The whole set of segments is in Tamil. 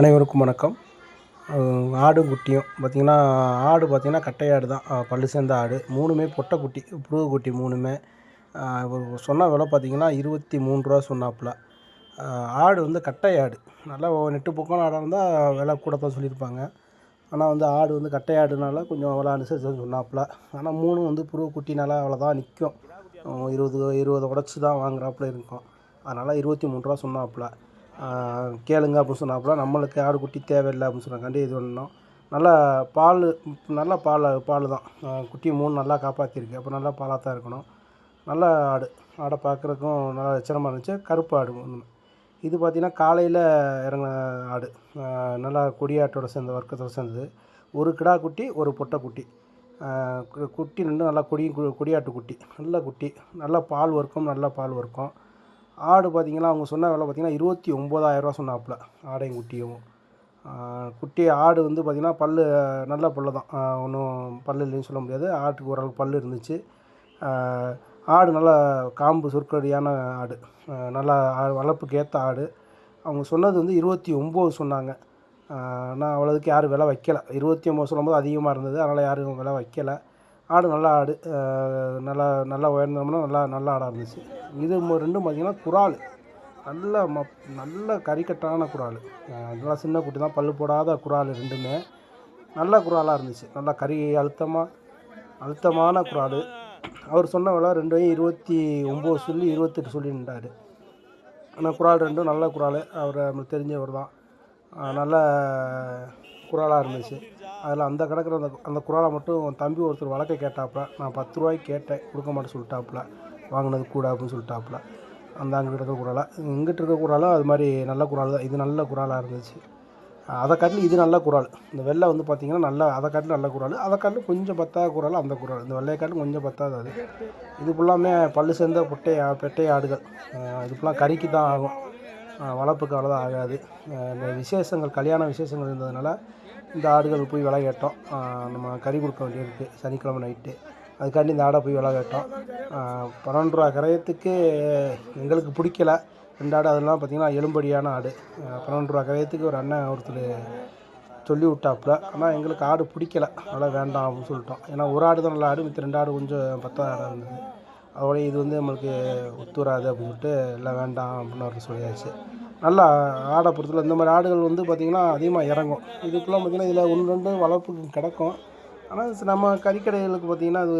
அனைவருக்கும் வணக்கம். ஆடும் குட்டியும் பார்த்திங்கன்னா ஆடு பார்த்திங்கன்னா கட்டை ஆடு தான் பல்லு சேர்ந்த ஆடு. மூணுமே பொட்டை குட்டி புருவ குட்டி மூணுமே. சொன்ன விலை பார்த்திங்கன்னா இருபத்தி மூணு ரூபா சொன்னாப்புல. ஆடு வந்து கட்டை ஆடு நல்லா நெட்டு பக்கம் ஆடாக இருந்தால் விலை கூட தான் சொல்லியிருப்பாங்க. ஆனால் வந்து ஆடு வந்து கட்டை ஆடுனால கொஞ்சம் விலை அனுசரிச்சு சொன்னாப்புல. ஆனால் மூணும் வந்து புருவ குட்டினால அவ்வளோதான் நிற்கும் இருபது இருபது உடச்சி தான் வாங்குறாப்புல இருக்கும். அதனால் இருபத்தி மூணு ரூபா சொன்னாப்புல. கேளுங்க அப்படின்னு சொன்னாப்புல நம்மளுக்கு ஆடு குட்டி தேவையில்லை அப்படின்னு சொன்னக்காண்டி இது பண்ணோம் நல்லா பால் நல்லா பால் பால் தான் குட்டி மூணு நல்லா காப்பாற்றிருக்கு அப்போ நல்லா பாலாக தான் இருக்கணும். நல்ல ஆடு. ஆடை பார்க்குறக்கும் நல்லா லட்சணமாக இருந்துச்சு. கருப்பு ஆடு ஒன்று இது பார்த்திங்கன்னா காலையில் இறங்கின ஆடு. நல்லா கொடியாட்டோட சேர்ந்த வர்க்கத்தோட சேர்ந்தது. ஒரு கிடா குட்டி ஒரு பொட்டை குட்டி. குட்டி ரெண்டும் நல்லா கொடி கொடியாட்டு குட்டி. நல்ல குட்டி. நல்லா பால் ஒர்க்கும் நல்லா பால் ஒர்க்கும் ஆடு பார்த்திங்கன்னா அவங்க சொன்ன விலை பார்த்திங்கன்னா இருபத்தி ஒம்பதாயிரரூவா சொன்னாப்புல ஆடையும் குட்டியும். குட்டி ஆடு வந்து பார்த்திங்கன்னா பல் நல்ல பல் தான். ஒன்றும் பல் இல்லைன்னு சொல்ல முடியாது. ஆட்டுக்கு ஓரளவுக்கு பல் இருந்துச்சு. ஆடு நல்லா காம்பு சொற்கடியான ஆடு. நல்லா வளர்ப்புக்கு ஏற்ற ஆடு. அவங்க சொன்னது வந்து இருபத்தி ஒம்பது சொன்னாங்க. ஆனால் அவ்வளோதுக்கு யாரும் விலை வைக்கலை. இருபத்தி ஒம்பது சொல்லும்போது அதிகமாக இருந்தது. அதனால் யாரும் விலை வைக்கலை. ஆடு நல்ல ஆடு நல்லா நல்லா உயர்ந்தோம்னா நல்லா நல்ல ஆடாக இருந்துச்சு. இது ரெண்டும் பார்த்திங்கன்னா குறால். நல்ல ம நல்ல கறிக்கட்டான குறால். நல்லா சின்ன குட்டி தான் பல் போடாத குறால் ரெண்டுமே. நல்ல குராலாக இருந்துச்சு. நல்லா கறி அழுத்தமாக அழுத்தமான குறால். அவர் சொன்ன விலை ரெண்டையும் இருபத்தி ஒம்பது சொல்லி இருபத்தெட்டு சொல்லிட்டார் ஆனால் குரால் ரெண்டும் நல்ல குறால். அவர் நம்மளுக்கு தெரிஞ்சவர் தான். நல்ல குராலாக இருந்துச்சு. அதில் அந்த கணக்கில் அந்த அந்த குராலை மட்டும் தம்பி ஒருத்தர் வழக்க கேட்டாப்புல நான் பத்து ரூபாய்க்கு கேட்டேன் கொடுக்க மாட்டேன் சொல்லிட்டாப்புல வாங்கினது கூட அப்படின்னு சொல்லிட்டாப்புல. அந்த அங்கிட்ட இருக்க குராலை இங்கிட்டு இருக்க குராலும் அது மாதிரி நல்ல குரால் தான் இது நல்ல குராலாக இருந்துச்சு. அதை காட்டிலும் இது நல்ல குரால் இந்த வெள்ளை வந்து பார்த்திங்கன்னா நல்ல அதை காட்டிலும் நல்ல குறால் அதை காட்டிலும் கொஞ்சம் பத்தாத குரால் அந்த குறால் இந்த வெள்ளையை காட்டிலும் கொஞ்சம் பத்தாது அது. இது ஃபுல்லாமே பல்லு சேர்ந்த பொட்டை பெட்டை ஆடுகள். இது ஃபுல்லாக கறிக்கு தான் ஆகும். வளர்ப்புக்கு அவ்வளோதான் ஆகாது. இந்த விசேஷங்கள் கல்யாண விசேஷங்கள் இருந்ததுனால இந்த ஆடுகள் போய் விலை கேட்டோம் நம்ம கறி கொடுக்க வேண்டியிருக்கு சனிக்கிழமை நைட்டு அதுக்காண்டி இந்த ஆடை போய் விலை கேட்டோம் பன்னெண்டு ரூபா கரையத்துக்கு எங்களுக்கு பிடிக்கல. ரெண்டு ஆடு அதெல்லாம் பார்த்திங்கன்னா எலும்படியான ஆடு. பன்னெண்டு ரூபா கரையத்துக்கு ஒரு அண்ணன் ஒருத்தர் சொல்லி விட்டாப்புல. ஆனால் எங்களுக்கு ஆடு பிடிக்கல. அதெல்லாம் வேண்டாம் அப்படின்னு சொல்லிட்டோம். ஏன்னா ஒரு ஆடு தான் நல்ல ஆடு மித்த ரெண்டு ஆடு கொஞ்சம் பத்தாயிரம் இருந்தது. அதோட இது வந்து நம்மளுக்கு ஒத்துவராது அப்படின்னு சொல்லிட்டு எல்லாம் வேண்டாம் அப்படின்னு அவர் சொல்லியாச்சு. நல்லா ஆடை பொறுத்தல இந்த மாதிரி ஆடுகள் வந்து பார்த்திங்கன்னா அதிகமாக இறங்கும். இதுக்கெல்லாம் பார்த்திங்கன்னா இதில் ஒன்று ரெண்டு வளர்ப்புக்கு கிடக்கும். ஆனால் நம்ம கறிக்கடைகளுக்கு பார்த்திங்கன்னா அது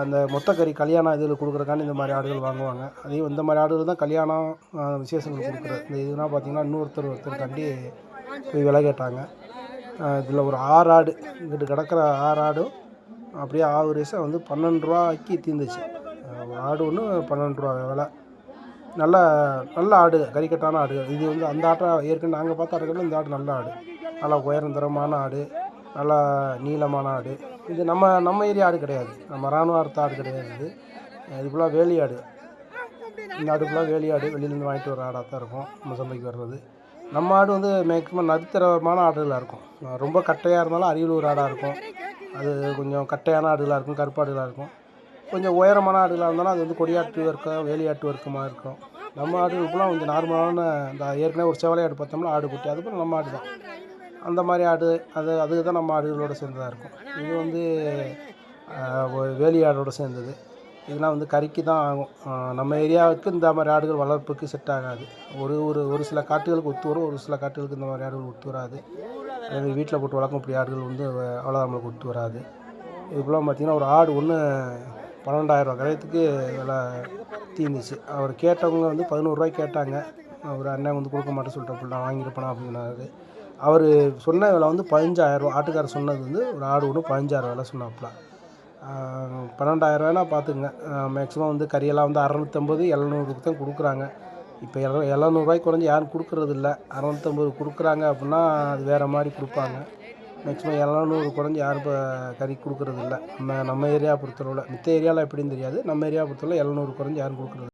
அந்த மொத்த கறி கல்யாணம் இதில் கொடுக்குறக்காண்டி இந்த மாதிரி ஆடுகள் வாங்குவாங்க. அதையும் இந்த மாதிரி ஆடுகள் தான் கல்யாணம் விசேஷங்கள் கொடுக்குறது. இந்த இதுனா பார்த்திங்கன்னா இன்னொருத்தர் ஒருத்தர் தாண்டி போய் விலை கேட்டாங்க. இதில் ஒரு ஆறு ஆடு இங்கிட்டு கிடக்கிற ஆறு ஆடும் அப்படியே ஆவரேஜாக வந்து பன்னெண்டு ரூபாய்க்கு தீர்ந்துச்சு ஆடு ஒன்று பன்னெண்டு ரூபா விலை. நல்ல நல்ல ஆடு கறிக்கட்டான ஆடு. இது வந்து அந்த ஆட்டை ஏற்கனவே நாங்கள் பார்த்த ஆடுகளில் இந்த ஆடு நல்ல ஆடு. நல்லா உயர்ந்தரமான ஆடு நல்லா நீளமான ஆடு. இது நம்ம நம்ம ஏரியா ஆடு கிடையாது. நம்ம இராணுவ அர்த்த ஆடு கிடையாது இது. இது ஃபுல்லாக வேலி ஆடு. இந்த ஆடு ஃபுல்லாக வேலி ஆடு. வெளியிலேருந்து வாங்கிட்டு வர ஆடாக தான் இருக்கும். நம்ம சந்தைக்கு வர்றது. நம்ம ஆடு வந்து மேக்ஸிமம் நடுத்தரமான ஆடுகளாக இருக்கும். ரொம்ப கட்டையாக இருந்தாலும் அரியலூர் ஆடாக இருக்கும். அது கொஞ்சம் கட்டையான ஆடுகளாக இருக்கும் கருப்பாடுகளாக இருக்கும். கொஞ்சம் உயரமான ஆடுகளாக இருந்தாலும் அது வந்து கொடியாட்டு வர்க்கம் வேலியாட்டு வர்க்கமாக இருக்கும். நம்ம ஆடுகளுக்குலாம் கொஞ்சம் நார்மலான இந்த ஏற்கனவே ஒரு செவலை ஆடு பார்த்தோம்னா ஆடு குட்டி அது நம்ம ஆடு தான் அந்த மாதிரி ஆடு அது அதுக்கு தான் நம்ம ஆடுகளோடு சேர்ந்ததாக இருக்கும். இது வந்து வேலி ஆடோடு சேர்ந்தது. இதெல்லாம் வந்து கறிக்கு தான் ஆகும். நம்ம ஏரியாவுக்கு இந்த மாதிரி ஆடுகள் வளர்ப்புக்கு செட் ஆகாது. ஒரு ஒரு ஒரு சில காட்டுகளுக்கு ஒத்து வரும் ஒரு சில காட்டுகளுக்கு இந்த மாதிரி ஆடுகள் ஒத்து வராது. எங்கள் வீட்டில் போட்டு வளர்க்கக்கூடிய ஆடுகள் வந்து அவ்வளோ நம்மளுக்கு ஒத்து வராது. இதுக்குலாம் பார்த்திங்கன்னா ஒரு ஆடு ஒன்று பன்னெண்டாயிரரூவா கரையத்துக்கு விலை தீர்ந்துச்சு. அவர் கேட்டவங்க வந்து பதினோருவாய்க்கு கேட்டாங்க. அவர் அண்ணன் வந்து கொடுக்க மாட்டேன் சொல்லிட்டு நான் வாங்கியிருப்பேனா அப்படின்னாரு அவர் சொன்ன விலை வந்து பதினஞ்சாயிரரூவா ஆட்டுக்காரர் சொன்னது வந்து ஒரு ஆடு ஒன்று பதினஞ்சாயிரம் விலை சொன்னாப்புல. பன்னெண்டாயிரரூவானா பார்த்துக்குங்க. மேக்ஸிமம் வந்து கறியெல்லாம் வந்து அறநூற்றம்பது எழுநூறுக்கு தான் கொடுக்குறாங்க. இப்போ எல எழுநூறுவாய்க்கு குறைஞ்சி யாரும் கொடுக்குறதில்ல. அறநூற்றம்பது கொடுக்குறாங்க அப்படின்னா அது வேறு மாதிரி கொடுப்பாங்க. மேக்ஸிமம் எழுநூறு குறைஞ்சி யாரும் இப்போ கறி கொடுக்குறதில்ல. நம்ம நம்ம ஏரியா பொறுத்தளவில். மத்த ஏரியாவில் எப்படின்னு தெரியாது. நம்ம ஏரியா பொறுத்தளவில் எழுநூறு குறைஞ்சி யாரும் கொடுக்குறது